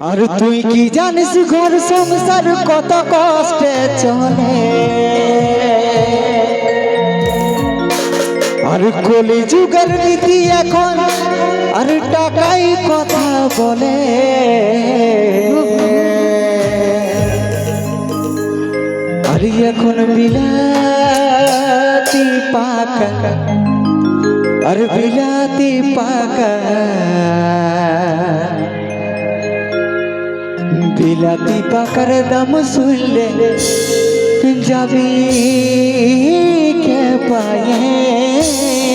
আর তুই কি জানিস ঘর সংসার কত কষ্টে চলে? আর কলি যুগের নীতি এখন আর টাকাই কথা বলে। আর এখন বিলাতি পাকা, আর বিলাতি পাকা। বিলাতি পাকার দাম শুনলে যাবি কে পায়ে?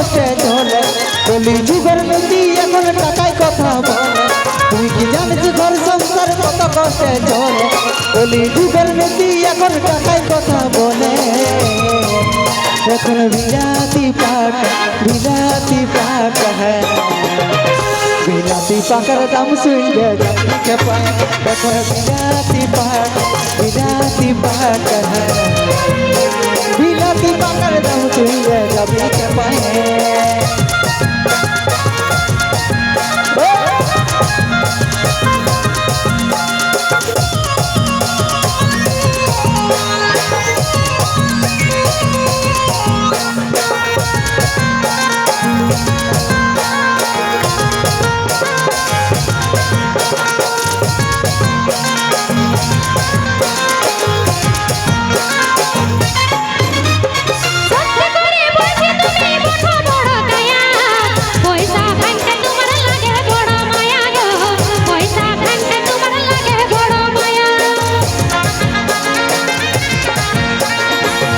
কত কষ্টে চলে কলি যুগের নীতি এখন টাকায় কথা বলে। তুই কি জানিস ঘর সংসার কত কষ্টে চলে কলি যুগের নীতি এখন টাকায় কথা বলে। এখন বিলাতি পাক বিলাতি পাক হ্যাঁ। বিলাতি পাকার দাম শুনলে জানিকে পায়। এখন বিলাতি পাক বিলাতি পাক হ্যাঁ। বিলাতি পাকার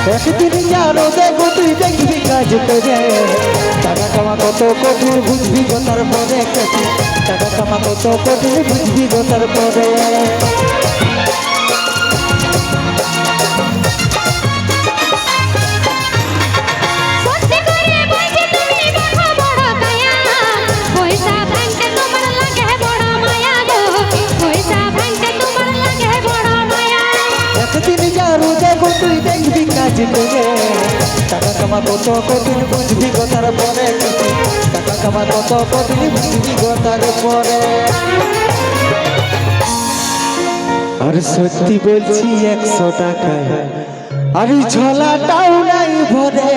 একদিন জানো দেখো তুই দেখবি কাজ করে টাকা কামা কত কঠিন বুঝবি গো তারপরে টাকা কামা কত কঠিন বুঝবি গো তারপরে একদিন জানো, দেখো তুই দেখবি কাজ করে। টাকা কামা কত কদিন বুঝবি গো কেটে টাকা কামা কত কদিন বুঝবি তারপরে আর সত্যি বলছি একশো টাকায়, আর ঝোলাটাও নাই ভরে।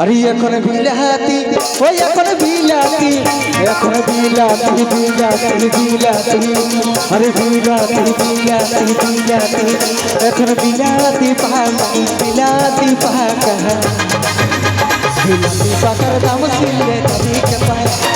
আরে এখন বিলাতি, ওই এখন বিলাতি এখন বিলাতি বিলাতি বিলাতি। আরে বিলাতি বিলাতি বিলাতি, এখন বিলাতি পাকা বিলাতি পাকা। বিলাতি পাকার দাম শুনলে তবে কে পায়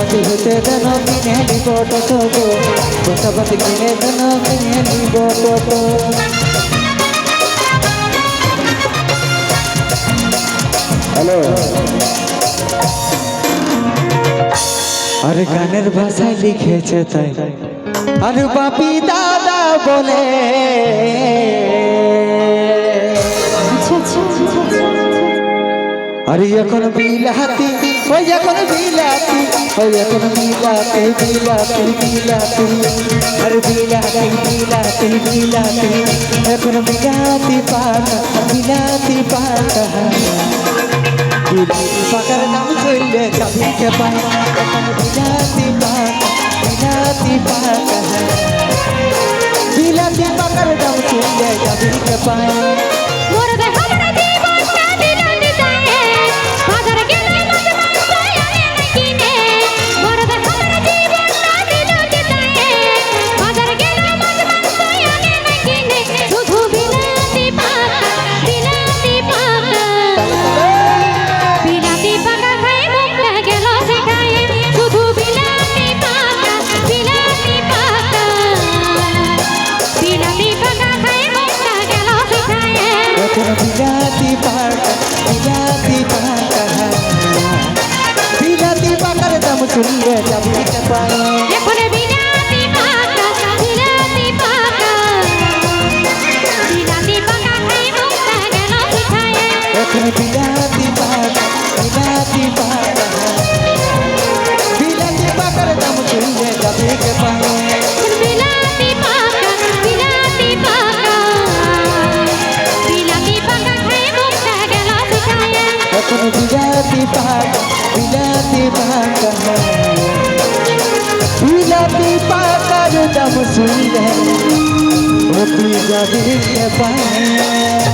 বসবাতি হতে দেন কিনে নিব টত বসবাতি কিনে দেন কিনে নিব টত হ্যালো। আরে গানের ভাষায় লিখেছে তাই। আর বাপি দাদা বলে। আচ্ছা, আচ্ছা, আচ্ছা, আরে এখন বিলাতি ওই এখন বিলাতি ওই এখন বিলাতি বিলাতি বিলাতি। আর বিলাতি বিলাতি বিলাতি, এখন বিলাতি পাতা বিলাতি পাতা। বিলাতি পাকার নাম চললে কাবিকে পায় এখন বিলাতি পাতা বিলাতি পাতা। বিলাতি পাকার নাম চললে কাবিকে পায় সুন্দর ও তুই যাবি পায়